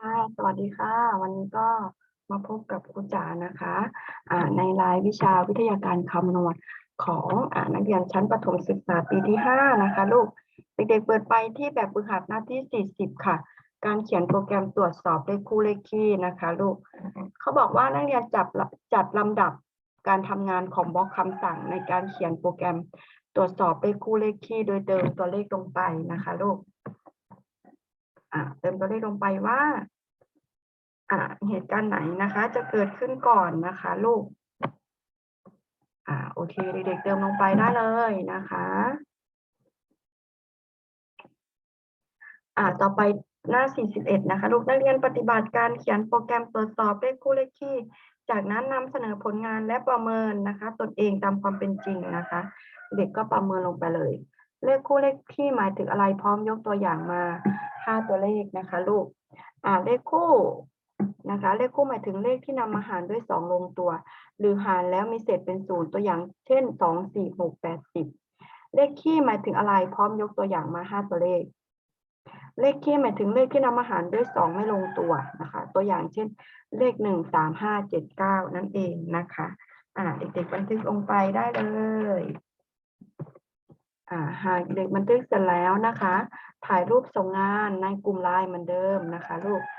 ค่ะ สวัสดีค่ะ วันนี้ก็มาพบกับครูจ๋านะคะอ่าในรายวิชาวิทยาการคำนวณของอ่านักเรียนชั้นประถมศึกษาปีที่ห้านะคะลูก เด็กๆเปิดไปที่แบบฝึกหัดหน้าที่ 40 ค่ะ การเขียนโปรแกรมตรวจสอบเลขคู่เลขคี่นะคะลูก เขาบอกว่านักเรียนจับจัดลำดับการทำงานของบล็อกคำสั่งในการเขียนโปรแกรมตรวจสอบเลขคู่เลขคี่โดยเติมตัวเลขลงไปนะคะลูก เติมตัวเลขลงไปว่าเหตุการณ์ไหนนะคะ จะเกิดขึ้นก่อนนะคะ ลูกอ่าโอเคเด็กๆเติมลงไปได้เลยนะคะอ่าต่อไปหน้า 41 นะคะ ลูกนักเรียนปฏิบัติการเขียนโปรแกรมตรวจสอบเลขคู่เลขคี่ จากนั้นนำเสนอผลงานและประเมินนะคะ ตนเองตามความเป็นจริงนะคะ เด็กก็ประเมินลงไปเลย เลขคู่เลขคี่หมายถึงอะไรพร้อมยกตัวอย่างมา ห้าตัวเลขนะคะลูกอ่าเลขคู่นะคะเลขคู่หมายถึงเลขที่นำมาหารด้วยสองลงตัว หรือหารแล้วมีเศษเป็นศูนย์ตัวอย่างเช่นสองสี่หกแปดสิบเลขคี่หมายถึงอะไรพร้อมยกตัวอย่างมาห้าตัวเลข เลขคี่หมายถึงเลขที่นำมาหารด้วยสองไม่ลงตัวนะคะตัวอย่างเช่น เลขหนึ่งสามห้าเจ็ดเก้านั่นเองนะคะอ่าเด็กๆบันทึกลงไปได้เลยอ่าหากเด็กบันทึกเสร็จแล้วนะคะ ถ่ายรูปส่งงานในกลุ่มไลน์เหมือนเดิมนะคะลูก